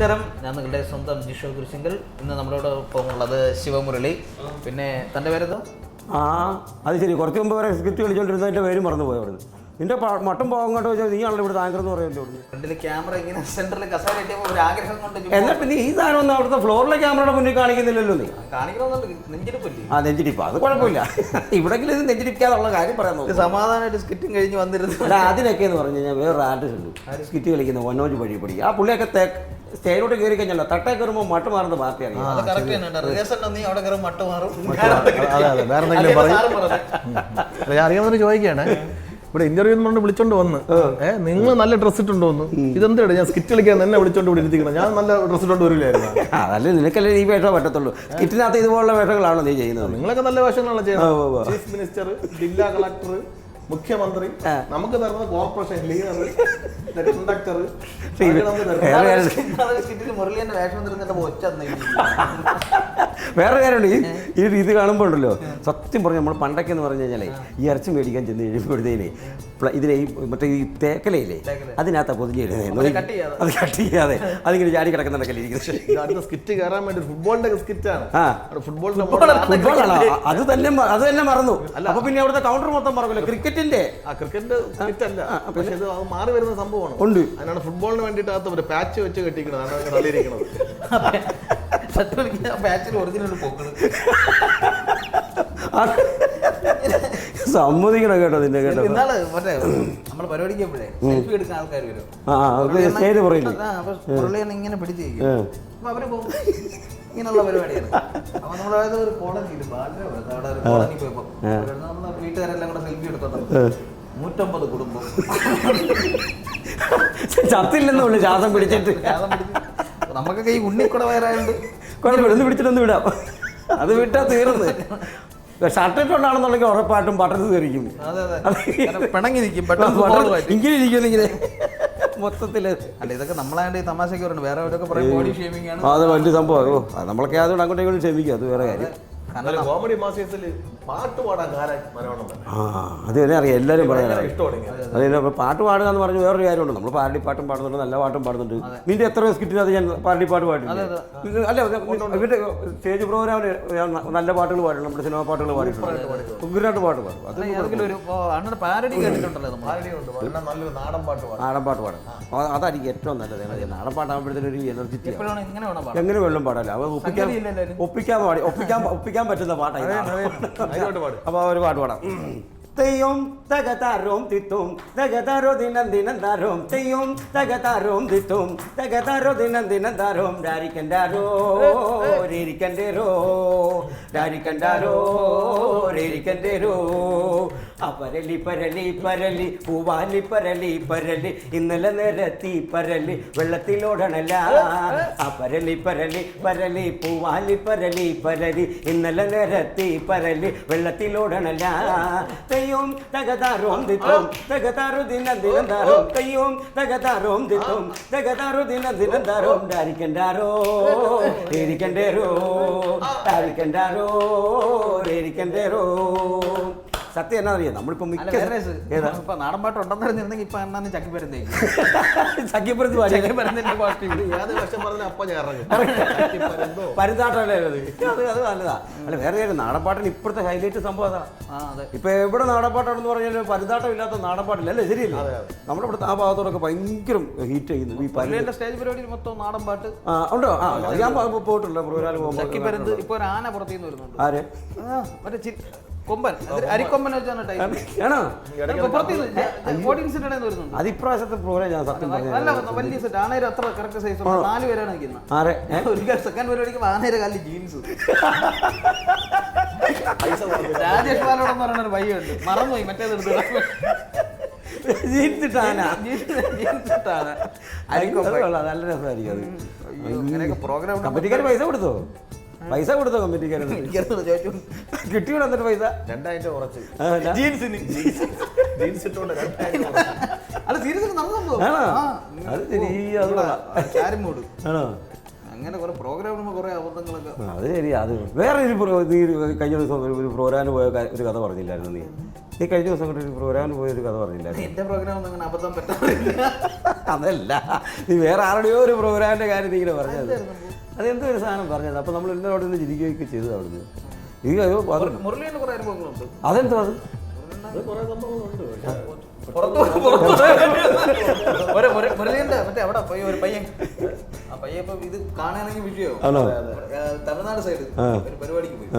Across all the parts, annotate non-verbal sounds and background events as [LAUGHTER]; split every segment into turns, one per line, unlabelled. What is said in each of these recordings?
നമസ്കാരം. ഞാൻ നിങ്ങളുടെ സ്വന്തം ജിഷോ കുരിശിങ്കൽ ഇന്ന് നമ്മളോട് ഉള്ളത് ശിവമുരളി. പിന്നെ തന്റെ പേരെന്തോ?
ആ അത് ശരി. കുറച്ച് മുമ്പ് വരെ സ്ക്രിപ്റ്റ് കളിച്ചോണ്ടിരുന്നതിന്റെ പേര് മറന്നു പോയി അവിടുന്ന്. നിന്റെ മട്ടും പോകാൻ കേട്ടോ ചോദിച്ചാൽ നീ ആണല്ലോ ഇവിടെ താങ്കർ എന്ന് പറയുമല്ലോ
ഫ്രണ്ടിൽ ക്യാമറ ഇങ്ങനെ സെന്ററിൽ കസാര കിട്ടിയപ്പോൾ ഒരു ആഗ്രഹം കൊണ്ട് ചുമ്മാ
എന്നാൽ പിന്നെ ഈ സാധനം ഒന്നും അവിടുത്തെ ഫ്ലോറിലെ ക്യാമറയുടെ മുന്നിൽ കാണിക്കുന്നില്ലല്ലോ നീ.
കാണിക്കണമെന്നുണ്ട് നെഞ്ചിരിപ്പില്ലേ
ആ നെഞ്ചിടിപ്പ്. അത് കുഴപ്പമില്ല. ഇവിടെങ്കിലും ഇത് നെഞ്ചിടിപ്പിക്കാതുള്ള കാര്യം പറയാൻ
സമാധാനമായിട്ട് സ്കിറ്റും കഴിഞ്ഞ് വന്നിരുന്നു.
അല്ല അതിനൊക്കെ എന്ന് പറഞ്ഞു കഴിഞ്ഞാൽ വേറൊരു ആർട്ടിസ്റ്റ് ഉണ്ട് സ്കിറ്റ് കളിക്കുന്ന വനോജ് വഴി പൊടി ആ പുള്ളിയൊക്കെ സ്റ്റേജിലോട്ട് കയറി കഴിഞ്ഞല്ലോ തട്ടേ കയറുമ്പോൾ മട്ട് മാറുന്ന പാർട്ടിയാണ്
അത് കറക്റ്റ് തന്നെ. റിഹേഴ്സൽ നീ അവിടെ കയറി മട്ട്
അതെ അതെ. വേറെ എന്തെങ്കിലും പറയും. ഞാൻ അറിയാവുന്നതിന് ചോദിക്കുകയാണ്. ഇവിടെ ഇന്റർവ്യൂ എന്ന് പറഞ്ഞ് വിളിച്ചോണ്ട് വന്ന്. ഏഹ് നിങ്ങൾ നല്ല ഡ്രസ് ഇട്ടുണ്ടോ എന്ന് ഇതെന്താണ് ഞാൻ സ്കിറ്റ് കളിക്കാൻ തന്നെ വിളിച്ചോണ്ട് ഇവിടെ ഇരുത്തിക്കണം ഞാൻ നല്ല ഡ്രസ് ഇട്ടോണ്ട് വരില്ലായിരുന്നു. [LAUGHS]
അതല്ല നിനക്കല്ലേ ഈ വേഷം പറ്റത്തുള്ളൂ. സ്കിറ്റിനകത്ത് ഇതുപോലുള്ള വേഷങ്ങളാണോ നീ ചെയ്യുന്നത്?
നിങ്ങളൊക്കെ നല്ല വേഷങ്ങളാണ് ചെയ്യുന്നത്. ചീഫ് മിനിസ്റ്റർ ജില്ലാ കളക്ടർ മുഖ്യമന്ത്രി നമുക്ക് തരുന്നത് കോർപ്പറേഷൻ ലീഡർ കണ്ടക്ടർ
വേറെ കാര്യമുണ്ട്. ഈ രീതി കാണുമ്പോൾ ഉണ്ടല്ലോ. സത്യം പറഞ്ഞു നമ്മൾ പണ്ടൊക്കെ എന്ന് പറഞ്ഞു കഴിഞ്ഞാലേ ഈ ഇറച്ചി മേടിക്കാൻ ചെന്ന് കഴിയുമ്പോഴത്തേനെ ഇതിലെ ഈ മറ്റേ ഈ തേക്കലയില്ലേ
തേക്കല.
അതിനകത്ത് പൊതിഞ്ഞ്
അത്
ഇടുന്നത് അത് കട്ട് ചെയ്യാതെ. അതിങ്ങനെ ചാടി കിടക്കുന്നുണ്ടല്ലേ ഇരിക്കുന്നത്.
സ്കിറ്റ് കയറാൻ വേണ്ടി ഫുട്ബോളിന്റെ സ്കിറ്റ് ആണ്.
ആ.
ഫുട്ബോളിന്റെ
അത് തന്നെ അത് തന്നെ മറന്നു. അപ്പൊ പിന്നെ അവിടുത്തെ കൗണ്ടർ മൊത്തം മറക്കില്ല ക്രിക്കറ്റിന്റെ
ആ ക്രിക്കറ്റിന്റെ സ്കിറ്റ് അല്ല പക്ഷെ ഇത് അത് മാറി വരുന്ന സംഭവമാണ്.
ഉണ്ട്.
അതിനാണ് ഫുട്ബോളിന് വേണ്ടിയിട്ട് അകത്ത് ഒരു പാച്ച് വെച്ച് കെട്ടിക്കുന്നത് അതാണ് തള്ളിയിരിക്കുന്നത്.
ബാച്ചിൽ ഒറിജിനൽ
പോക്കൾ സമ്മതിക്കണം കേട്ടോ നിന്റെ കേട്ടോ.
ഇന്നാൾ മറ്റേ നമ്മൾ പരിപാടിക്കുമ്പോഴേ സെൽഫി എടുക്കാൻ ആൾക്കാർ വരും. ഇങ്ങനെ പിടിച്ചിരിക്കും. അപ്പൊ അവർ പോകും. ഇങ്ങനെയുള്ള പരിപാടിയാണ്. അപ്പൊ നമ്മളത് ഒരു കോളനിയിൽ അവിടെ ഒരു കോളനി പോയപ്പോ നമ്മൾ വീട്ടുകാരെല്ലാം കൂടെ സെൽഫി എടുത്തോട്ടെ നൂറ്റമ്പത് കുടുംബം.
ചത്തില്ലെന്നുള്ളു ശ്വാസം പിടിച്ചിട്ട്.
നമുക്കൊക്കെ ഈ ഉണ്ണിക്കുട വയറായോണ്ട്
കുഴപ്പമില്ല ഒന്ന് പിടിച്ചിട്ടൊന്ന് വിടാം. അത് വിട്ടാ തീർന്ന്. ഷർട്ടിട്ടുണ്ടാണെന്നുണ്ടെങ്കിൽ ഉറപ്പായിട്ടും
പട്ടത്ത് പിണങ്ങി നിൽക്കും ആയിട്ട്.
ഇങ്ങനെ ഇരിക്കുന്നു ഇങ്ങനെ. മൊത്തത്തിൽ.
അല്ല ഇതൊക്കെ നമ്മളാണ്ട് ഈ തമാശക്ക് പറയുന്നത് വേറെ അവരൊക്കെ പറയും ബോഡി ഷേമിംഗ് ആണ്.
അത് വലിയ സംഭവം. നമ്മളൊക്കെ അതുകൊണ്ട് അങ്ങോട്ടും ഇങ്ങോട്ടും ക്ഷമിക്കും. അത് വേറെ കാര്യം.
കോമഡി മാസ്റ്റേഴ്സിൽ പാട്ട് പാടാൻ കാരൻ മനോണം
ആ അത് തന്നെ അറിയാം. എല്ലാവരും പറയാനാണ് അതെ പാട്ട് പാടുക എന്ന് പറഞ്ഞ വേറൊരു കാര്യമുണ്ട്. നമ്മൾ പാരടി പാട്ടും പാടുന്നുണ്ട് നല്ല പാട്ടും പാടുന്നുണ്ട്. നിന്റെ എത്ര സ്കിറ്റിനകത്ത് ഞാൻ പാരടി പാട്ട് പാടില്ല അല്ല ഇവരുടെ സ്റ്റേജ് പ്രോഗ്രാമിന് നല്ല പാട്ടുകൾ പാടും നമ്മുടെ സിനിമ പാട്ടുകൾ പാടിയിട്ടുണ്ട്. ഉഗ്രനായിട്ട് പാട്ട് പാടും. അത്
പാരഡി കേട്ടിട്ടുണ്ടല്ലോ
നാടൻ പാട്ട് പാടും.
നാടൻ പാട്ട് പാടും. അതായിരിക്കും ഏറ്റവും നല്ലത്. നാടൻ പാട്ടാകുമ്പോഴത്തേക്കും
എപ്പോഴാണ് ഇങ്ങനെ വേണം
എങ്ങനെ വെള്ളം പാടാലോ? അത് ഒപ്പിക്കാൻ ഒപ്പിക്കാൻ പാടി. ഒപ്പിക്കാൻ ഒപ്പിക്കാൻ പറ്റുന്ന പാട്ടാണ്
അതിലോട്ട് പാട്.
അപ്പൊ ഒരു പാട്ട് പാടാം. തെയ്യം തകതാരോം തിത്തും തകതാരോ ദിനം ദിനം താരോം തെയ്യും തകതാരോം തിത്തും തകതാരോ ദിനം ദിനം താരോം ഡാരിക്കണ്ടാരോ രേരിക്കണ്ടേരോ ഡാരിക്കണ്ടാരോ രേരിക്കണ്ടേരോ. അപരലി പരലി പരലി പൂവാലി പരലി പരലി ഇന്നലെ നിരത്തി പരലി വെള്ളത്തിലോടണല്ല. അപരലി പരലി പരലി പൂവാലി പരലി പരലി ഇന്നലെ നിരത്തി പരലി വെള്ളത്തിലോടണല്ല. തെയ്യും തകതാറോം ദിത്തോം തകതാറു ദിന ദിനം താരോം തെയ്യും തകതാരോം ദിത്തോം തകതാറു ദിന ദിനം താരോം ഡാരിക്കണ്ടാരോ ഇരിക്കണ്ടേരോ ഡാരിക്കണ്ടാരോ ഏരിക്കണ്ടേരോ സത്യം എന്നാ അറിയാം? നമ്മളിപ്പോ മിക്ക
ഇപ്പൊ നാടൻ പാട്ട് ഉണ്ടെന്നറിഞ്ഞിരുന്നെങ്കിൽ ഇപ്പൊ അണ്ണാന്ന് ചക്കി പരുന്നേക്ക്
സഖ്യപ്പുറത്ത് [LAUGHS] പാടിയ
ചക്കി പരുന്നതിന്റെ കോസ്റ്റ്യൂം
ഇത് ഏത് വർഷം പറഞ്ഞ അപ്പ ഞാൻ ഇറങ്ങും. എന്തോ
പരുതാട്ടല്ലേ അത്? അത് അത് നല്ലതാ. അല്ല വേറെ കാര്യം നാടൻപാട്ടിന് ഇപ്പോഴത്തെ ഹൈലൈറ്റ് സംഭവം അതാ. ഇപ്പൊ എവിടെ നാടൻപാട്ടാണെന്ന് പറഞ്ഞാൽ പരുതാട്ടം ഇല്ലാത്ത നാടൻപാട്ടില്ല അല്ലേ? ശരിയല്ല? നമ്മുടെ ഇവിടുത്തെ ആ ഭാഗത്തോടൊക്കെ ഭയങ്കര ഹീറ്റ് ചെയ്യുന്നു ഈ
സ്റ്റേജ് പരിപാടിയിൽ മൊത്തം നാടൻ പാട്ട്.
ആ ഉണ്ടോ? ആ ഞാൻ പോയിട്ടുണ്ട്. പ്രോഗ്രാം പോകുമ്പോൾ
ഇപ്പൊ ഒരു ആന പുറത്തുനിന്ന് വരുന്നുണ്ട്.
ആര്?
മറ്റേ കൊമ്പൻ. അരിക്കൊമ്പൻ വെച്ചാണ്
ആണോ? അത് ഇപ്രാവശ്യത്തെ പ്രോഗ്രാം ഞാൻ സത്യം പറഞ്ഞു
നല്ല വലിയ സെറ്റ് അത്ര കറക്റ്റ് സൈസ് നാല് പേരാണ് നിൽക്കുന്നത്.
ആരെ?
ഒരു സെക്കൻഡ് പരിപാടിക്ക് കാലിൽ ജീൻസ് രാജേഷ് ബാലോടെന്ന് പറയുന്ന ഒരു പയ്യുണ്ട് മറന്നുപോയി മറ്റേത് എടുത്ത്. [LAUGHS]
നല്ല രസമായിരിക്കും അത്.
അങ്ങനെയൊക്കെ പ്രോഗ്രാം
കമ്മിറ്റിക്കാർ പൈസ കൊടുത്തോ? പൈസ കൊടുത്തോ കമ്മിറ്റിക്കാർ
ചോദിച്ചു
കിട്ടിയോ എന്നിട്ട് പൈസ?
രണ്ടായിരം കുറച്ച്.
ജീൻസിന്
ജീൻസ്. ഇട്ടോണ്ട് രണ്ടായിരം
അല്ല സീരിയസ് നടന്നു
ആണോ?
അങ്ങനെ കുറെ പ്രോഗ്രാം കുറെ അബദ്ധങ്ങളൊക്കെ.
അത് ശരി അത് വേറെ ഒരു നീ കഴിഞ്ഞ ദിവസം ഒരു- പ്രോഗ്രാമിന് പോയ ഒരു കഥ പറഞ്ഞില്ലായിരുന്നു നീ. നീ കഴിഞ്ഞ ദിവസം കൊണ്ട് ഒരു പ്രോഗ്രാമിന് പോയ ഒരു കഥ പറഞ്ഞില്ലായിരുന്നു.
എന്റെ പ്രോഗ്രാം അങ്ങനെ അബദ്ധം പറ്റാറില്ല.
അതല്ല നീ വേറെ ആരുടെയോ ഒരു പ്രോഗ്രാമിന്റെ കാര്യം നീ ഇങ്ങനെ പറഞ്ഞത്. അതെന്തോ ഒരു സാധനം പറഞ്ഞത്. അപ്പൊ നമ്മൾ ഇന്നലെ അവിടെ നിന്ന് ചിരിക്കുകയൊക്കെ ചെയ്തു അയ്യോ
കുറെ അനുഭവങ്ങളുണ്ട്.
അതെന്തോ അത്?
മറ്റേ അവിടെ പോയി ഒരു പയ്യൻ. ആ പയ്യൻ ഇപ്പൊ ഇത് വിഷയോ തമിഴ്നാട് സൈഡ് ഒരു പരിപാടിക്ക് പോയി.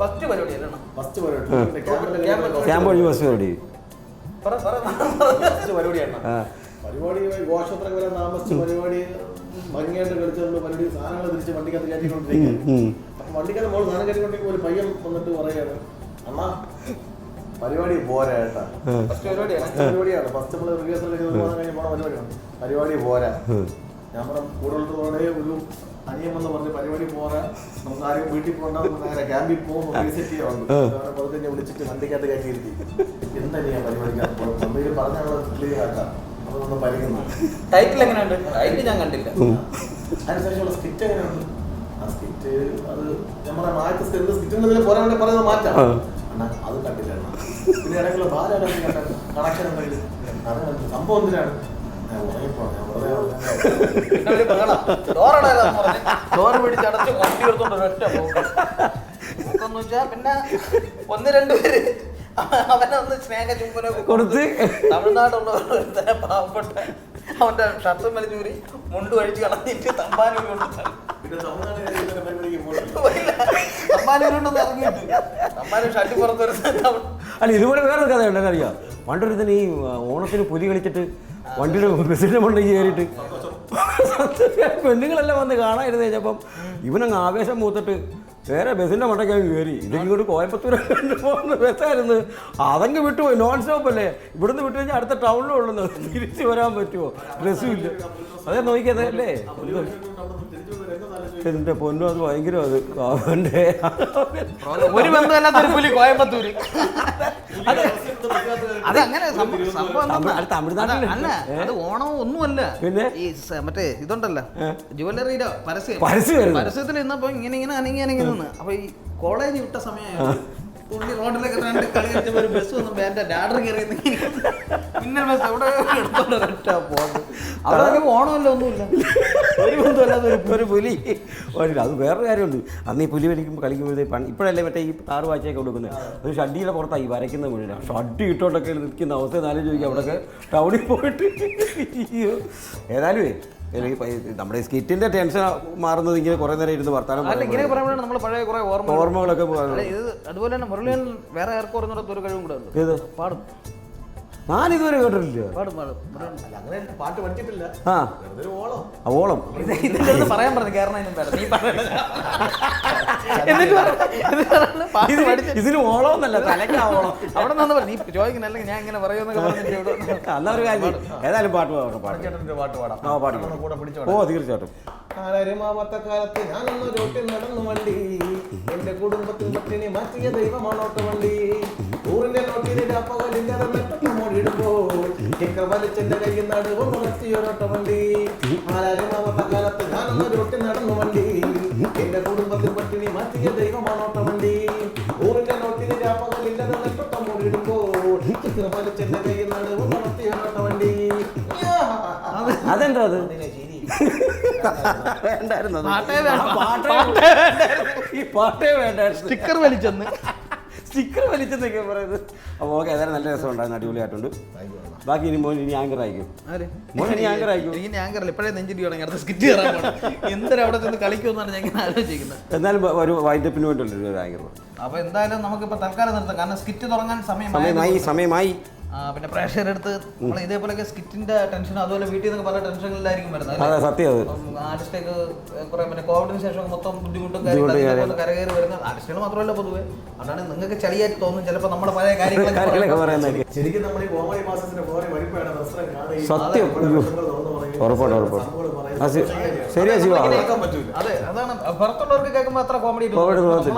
ഫസ്റ്റ് പരിപാടി
ഫസ്റ്റ് പരിപാടി.
ക്യാമ്പ്
ഫസ്റ്റ് പരിപാടി. പരിപാടി താമസിച്ച് പരിപാടി. ഭംഗിയായിട്ട് കളിച്ചുകൊണ്ട് പരിപാടി സാധനങ്ങൾ തിരിച്ച് വണ്ടിക്കകത്ത് കയറ്റിക്കൊണ്ടിരിക്കുകയാണ്.
ഉം.
അപ്പൊ വണ്ടിക്കകത്ത് മോൾ സാധനം കയറ്റിക്കൊണ്ടിരിക്കുമ്പോൾ ഒരു പയ്യൻ വന്നിട്ട് പറയാണ് അമ്മ പരിപാടി പോരാ ഏട്ടാ.
ഫസ്റ്റ് പരിപാടിയാണ്
പരിപാടിയാണ്. ഫസ്റ്റ് നമ്മൾ റിഹേഴ്സൽ കഴിഞ്ഞ് പോണ പരിപാടിയാണ്. പരിപാടി പോരാ. ഞാൻ പറഞ്ഞ കൂടുതലോടെ ഒരു അനിയം എന്ന് പറഞ്ഞ് പരിപാടി പോരാ. നമുക്ക് ആരും വീട്ടിൽ പോകണ്ട ക്യാമ്പിൽ പോകും റീസെറ്റ് ചെയ്യാറുണ്ട് പുറത്ത് തന്നെ വിളിച്ചിട്ട് വണ്ടിക്കകത്ത് കയറ്റിയിരുത്തി. ഞാൻ പരിപാടിക്കകത്ത് പോകുന്നത് എന്തെങ്കിലും പറഞ്ഞാൽ ക്ലിയർ ആക്കാം
ടൈറ്റിൽ എങ്ങനെയുണ്ട്? ടൈറ്റിൽ ഞാൻ കണ്ടില്ല.
അതിനുശേഷമുള്ള സ്കിറ്റ് എങ്ങനെയുണ്ട്? ആ സ്കിറ്റ് അത് നമ്മുടെ മാറ്റി സ്കിറ്റിന്റെ പോരാൻ വേണ്ടി പറയുന്നത് മാറ്റാം. അണ്ണാ അത് കണ്ടില്ല പിന്നെ ഇടയ്ക്കുള്ള കണക്ഷൻ ഉണ്ടെങ്കിൽ. സംഭവം എന്തിനാണ്? ഉറങ്ങുന്നതാ.
പിന്നെ. പോക്കെന്ന് ഒന്ന് രണ്ട് പേര് അവനെ ഒന്ന് സ്നേഹ ചുംബനമൊക്കെ
കൊടുത്ത്.
തമിഴ്നാടുള്ള ഒരു പാവപ്പെട്ട അവന്റെ ഷർട്ടും ചൂരി മുണ്ട് കഴിച്ച് കളഞ്ഞിട്ട് തമ്പാനൂർ. തമ്പാനൂർ ഇറങ്ങിയിട്ട്. തമ്പാനൂർ ഷർട്ട് പുറത്തൊരു
അല്ല ഇതുപോലെ വേറൊരു കഥ ഉണ്ടെന്ന് അറിയാം പണ്ടൊരുത്തിന് ഈ ഓണത്തിന് പുലി കളിച്ചിട്ട് വണ്ടിയുടെ ബസ്സിന്റെ മണ്ടയ്ക്ക് കയറിയിട്ട് പെണ്ണുങ്ങളെല്ലാം വന്ന് കാണാതിരുന്ന് കഴിഞ്ഞപ്പം ഇവനങ്ങ് ആവേശം മൂത്തിട്ട് വേറെ ബസ്സിന്റെ മണ്ടയ്ക്ക് അങ്ങ് കയറി ഇതിങ്ങോട്ട് കോയമ്പത്തൂർ പോകുന്ന ബസ്സായിരുന്നു. അതങ്ങ് വിട്ടുപോയി. നോൺ സ്റ്റോപ്പ് അല്ലേ? ഇവിടുന്ന് വിട്ടു കഴിഞ്ഞാൽ അടുത്ത ടൗണിലുള്ളൂ തിരിച്ചു വരാൻ പറ്റുമോ? ഡ്രസ്സും ഇല്ല. അതെ നോക്കിയത് എന്റെ പൊന്നു അത് ഭയങ്കര അത്. അവന്റെ
ഒരു ബന്ധമല്ലാത്തൊരു പുലി കോയമ്പത്തൂര്. അത് അങ്ങനെ
അത് തമിഴ്നാട്ടിൽ
അല്ല അത് ഓണം ഒന്നുമല്ല
പിന്നെ?
ഈ സ- മറ്റേ ഇതുണ്ടല്ലോ ജുവല്ലറിയുടെ പരസ്യം.
പരസ്യം.
പരസ്യത്തിൽ ഇന്നപ്പോ ഇങ്ങനെ ഇങ്ങനെ അനങ്ങി അനങ്ങി നിന്ന്. അപ്പൊ ഈ കോളേജ് വിട്ട സമയമായിരുന്നു പുള്ളി റോഡിലൊക്കെ രണ്ട് കളി കളിച്ചപ്പോ ഒരു ബസ് വന്നു എന്റെ ഡാഡർ കയറി മിന്നൽ ബസ് അവിടെ എടുത്തോണ്ട് ഒരൊറ്റ പോകുന്നു അവിടെ ഓണമല്ല ഒന്നുമില്ല.
ഒരു ബന്ധമല്ലാത്ത ഒരു ഒരു പുലി. വരില്ല അത് വേറൊരു കാര്യമുണ്ട്. അന്ന് ഈ പുലി വലിക്കുമ്പോൾ കളിക്കുമ്പോഴത്തേ പണി ഇപ്പോഴല്ലേ മറ്റേ ഈ താറ് വാച്ചയൊക്കെ കൊടുക്കുന്നത്. ഒരു ഷഡ്ഡിയുടെ പുറത്താണ് ഈ വരയ്ക്കുന്ന മുഴുവൻ ഷഡ്ഡി ഇട്ടോണ്ടൊക്കെ നിൽക്കുന്ന അവസ്ഥ നാലും ചോദിക്കുക അവിടെ ടൗണിൽ പോയിട്ട്. അയ്യോ. ഏതായാലും ഈ നമ്മുടെ സ്കിറ്റിന്റെ ടെൻഷൻ മാറുന്നത് ഇങ്ങനെ കുറെ നേരം ഇരുന്ന് വർത്താനം
അല്ല ഇങ്ങനെ പറയുമ്പോഴാണ് നമ്മൾ പഴയ കുറെ ഓർമ്മ
ഓർമ്മകളൊക്കെ
ഇത് അതുപോലെ തന്നെ മുരളിയൻ വേറെ ആർക്കും ഒരു കഴിവും കൂടെ ഉണ്ട്. പാടും.
ഞാനിതുവരെ കേട്ടിട്ടില്ല.
പാട്ട് പഠിച്ചിട്ടില്ല
ആ.
ഓളം.
ഇതിന്റെ പറയാൻ പറഞ്ഞു പാട്ട്
ഇതിന് ഓളം എന്നല്ല തലയ്ക്കാ ഓളം.
അവിടെ നിന്ന് പറഞ്ഞു നീ ചോദിക്കുന്ന അല്ലെങ്കിൽ ഞാൻ ഇങ്ങനെ പറയുമെന്നൊക്കെ പറഞ്ഞിട്ട്
അല്ല ഒരു കാര്യം ഏതായാലും പാട്ട് പാടാം. പാട്ട്
പാട്ട് പാടാം.
ആ പാടി.
നമ്മുടെ കൂടെ പിടിച്ചു
ഓ തീർച്ചയായിട്ടും.
കാലത്ത് ഞാനൊന്ന് നടന്നു വണ്ടി. എന്റെ കുടുംബത്തിൽ പട്ടിണി മാറ്റിയ ദൈവമാണോട്ട് വണ്ടി ഊറിന്റെ നോട്ടിന്റെ അപ്പകലിന്റെ കയ്യിൽ നടുവ് നടന്നു വണ്ടി. എന്റെ കുടുംബത്തിൽ പട്ടിണി മാറ്റിയ ഊറിന്റെ മോടിയിടുമ്പോൾ കയ്യിൽ നടുവ്
അതെന്താ അത്. വേണ്ടായിരുന്നു
പാട്ടേ വേണ്ട.
പാട്ടേ ഈ പാട്ടേ വേണ്ടായിരുന്നു
സ്റ്റിക്കർ വലിച്ചെന്ന്.
സ്റ്റിക്കർ വലിച്ചെന്നൊക്കെ പറയുന്നത്. അപ്പോൾ ഓക്കെ ഏതായാലും നല്ല രസം ഉണ്ടായിരുന്നു അടിപൊളിയായിട്ടുണ്ട്. ബാക്കി ഇനി മോൻ ഇനി ആങ്കർ
ആയിരിക്കും?
മോൻ ഇനി ആങ്കർ ആയിരിക്കും.
ഇനി ആങ്കർ ഇപ്പോഴേ നെഞ്ചിരി തുടങ്ങി അടുത്ത സ്കിറ്റ് കയറാൻ എന്തിനാ അവിടെ ചെന്ന് കളിക്കുമെന്നാണ് ഞാൻ ഇങ്ങനെ ആലോചിക്കുന്നത്.
എന്നാലും ഒരു വൈൻഡപ്പിന് വേണ്ടിയുള്ള ഒരു ആങ്കർ
അപ്പൊ എന്തായാലും നമുക്ക് ഇപ്പൊ തൽക്കാലം നിർത്താം. കാരണം സ്കിറ്റ് തുടങ്ങാൻ
സമയമായി
സമയമായി. പിന്നെ പ്രേക്ഷകരുടെ അടുത്ത് നമ്മൾ ഇതേപോലെയൊക്കെ സ്കിറ്റിന്റെ ടെൻഷൻ അതുപോലെ വീട്ടിൽ നിന്ന് പല ടെൻഷനുകളിലായിരിക്കും വരുന്നത്
അതെ സത്യം അത്
ആർട്ടിസ്റ്റേക്ക് കുറെ പിന്നെ കോവിഡിന് ശേഷം മൊത്തം ബുദ്ധിമുട്ടും കാര്യങ്ങളും കരകയറി വരുന്ന ആർട്ടിസ്റ്റുകൾ മാത്രമല്ല പൊതുവെ അതാണ് നിങ്ങൾക്ക് ചളിയായിട്ട് തോന്നും ചിലപ്പോൾ നമ്മുടെ പഴയ കാര്യങ്ങളൊക്കെ
കാര്യങ്ങളൊക്കെ
പറയുമ്പോൾ.
പറയുന്നതൊക്കെ
ശരിക്കും നമ്മൾ ഈ കോമഡി മാസത്തിന്റെ
സത്യം.
ഉറപ്പാണ് വിഷമങ്ങൾ
ശരിയാ ശിവ.
അതെ അതാണ് പുറത്തുള്ളവർക്ക് കേൾക്കുമ്പോൾ അത്ര കോമഡി.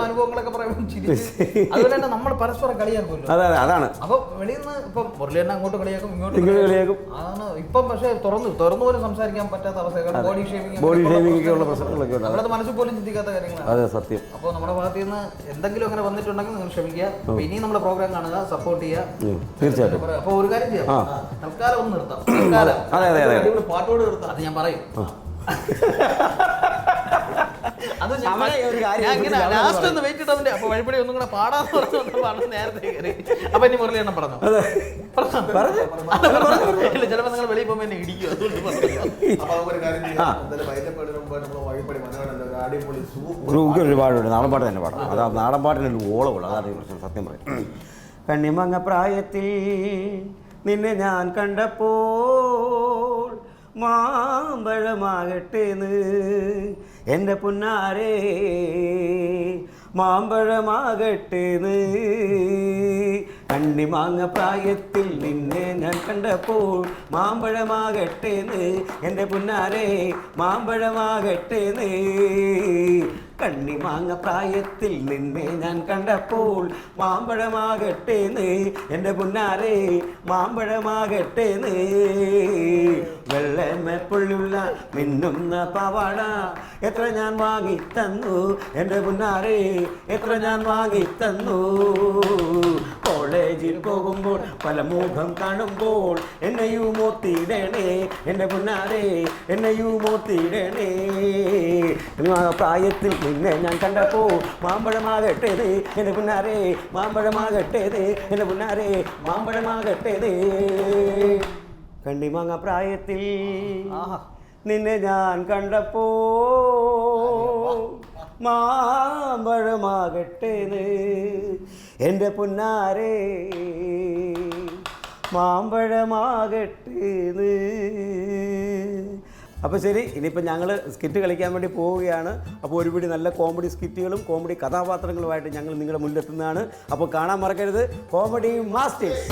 അനുഭവങ്ങളൊക്കെ പറയുമ്പോൾ [LAUGHS] അതുപോലെ തന്നെ നമ്മൾ പരസ്പരം കളിയാക്കുമല്ലോ.
അതെ അതെ അതാണ്.
അപ്പൊ വെളിയിൽ നിന്ന് ഇപ്പം മുരളി തന്നെ അങ്ങോട്ട് കളിയാക്കും ഇങ്ങോട്ട്
കളിയാക്കും.
അതാണ്. ഇപ്പം പക്ഷേ തുറന്നു തുറന്നു പോലും സംസാരിക്കാൻ പറ്റാത്ത അവസ്ഥ ബോഡി ഷേമിംഗ്
ബോഡി ഷേമിംഗ് ഒക്കെ ഉള്ള പ്രശ്നങ്ങളൊക്കെ ഉണ്ട്.
നമ്മളത് മനസ്സിൽ പോലും ചിന്തിക്കാത്ത കാര്യങ്ങളാണ്.
അതെ സത്യം.
അപ്പോൾ നമ്മുടെ ഭാഗത്ത് നിന്ന് എന്തെങ്കിലും അങ്ങനെ വന്നിട്ടുണ്ടെങ്കിൽ നിങ്ങൾ ക്ഷമിക്കുക. ഇനിയും നമ്മുടെ പ്രോഗ്രാം കാണുക സപ്പോർട്ട് ചെയ്യുക.
തീർച്ചയായിട്ടും.
അപ്പോൾ ഒരു കാര്യം ചെയ്യാം. തൽക്കാലം ഒന്ന് നിർത്താം. തൽക്കാലം
അതെ അതെ അതെ.
അടിപൊളി പാട്ടോട് നിർത്താം. അത് ഞാൻ പറയും. അത്
ഒരു കാര്യം
ഞാൻ ഇങ്ങനെ ലാസ്റ്റ് ഒന്ന് വെയിറ്റ് ഇട്ടതിന്റെ അപ്പൊ വഴിപ്പടി ഒന്നും കൂടെ പാടാന്ന് പറഞ്ഞു വന്നപ്പോഴാണ് നേരത്തെ കയറി. അപ്പൊ ഇനി മുരളി എണ്ണം പറഞ്ഞു?
അതെ.
പറഞ്ഞു? ഇല്ല ചിലപ്പോ നിങ്ങൾ വെളിയിൽ എന്നെ ഇടിക്കും അതുകൊണ്ട്
തന്നെ പാടാം. അതാ നാടൻ പാട്ടിന് ഒരു ഓളമുള്ളൂ അതാണ് ഈ പ്രശ്നം. സത്യം പറയും. കണ്ണിമങ്ങ പ്രായത്തിൽ നിന്നെ ഞാൻ കണ്ടപ്പോൾ മാമ്പഴമാകട്ടേന്ന്. എന്റെ പുന്നാരേ മാമ്പഴമാകട്ടേന്ന്. കണ്ണിമാങ്ങ പ്രായത്തിൽ നിന്നെ ഞാൻ കണ്ടപ്പോൾ മാമ്പഴമാകട്ടേന്ന്. എന്റെ പുന്നാരേ മാമ്പഴമാകട്ടേന്ന്. കണ്ണിമാങ്ങ പ്രായത്തിൽ നിന്നെ ഞാൻ കണ്ടപ്പോൾ മാമ്പഴമാകട്ടേന്ന് എന്റെ പുന്നാരേ മാമ്പഴമാകട്ടേന്ന്. വെള്ളമെപ്പുള്ള മിന്നുന്ന പവാട എത്ര ഞാൻ വാങ്ങി തന്നു എന്റെ പുന്നാരേ എത്ര ഞാൻ വാങ്ങി തന്നു കോളേജിൽ പോകുമ്പോൾ പല മുഖം കാണുമ്പോൾ എന്നെയൂ മോത്തിയിടണേ എന്റെ പുന്നാരേ എന്നെയൂ മോത്തിയിടണേ പ്രായത്തിൽ നിന്നെ ഞാൻ കണ്ടപ്പോ മാമ്പഴമാകട്ടേത് എന്റെ പുന്നാരേ മാമ്പഴമാകട്ടേത് എന്റെ പുന്നാരേ മാമ്പഴമാകട്ടേത്. കണ്ടിമാങ്ങ പ്രായത്തിൽ. നിന്നെ ഞാൻ കണ്ടപ്പോ മാമ്പഴമാകട്ടേത് എന്റെ പുന്നാരേ മാമ്പഴമാകട്ടേത്. അപ്പോൾ ശരി ഇനിയിപ്പോൾ ഞങ്ങൾ സ്കിറ്റ് കളിക്കാൻ വേണ്ടി പോവുകയാണ്. അപ്പോൾ ഒരുപിടി നല്ല കോമഡി സ്കിറ്റുകളും കോമഡി കഥാപാത്രങ്ങളുമായിട്ട് ഞങ്ങൾ നിങ്ങളുടെ മുന്നിലെത്തുന്നതാണ്. അപ്പോൾ കാണാൻ മറക്കരുത്. Comedy masters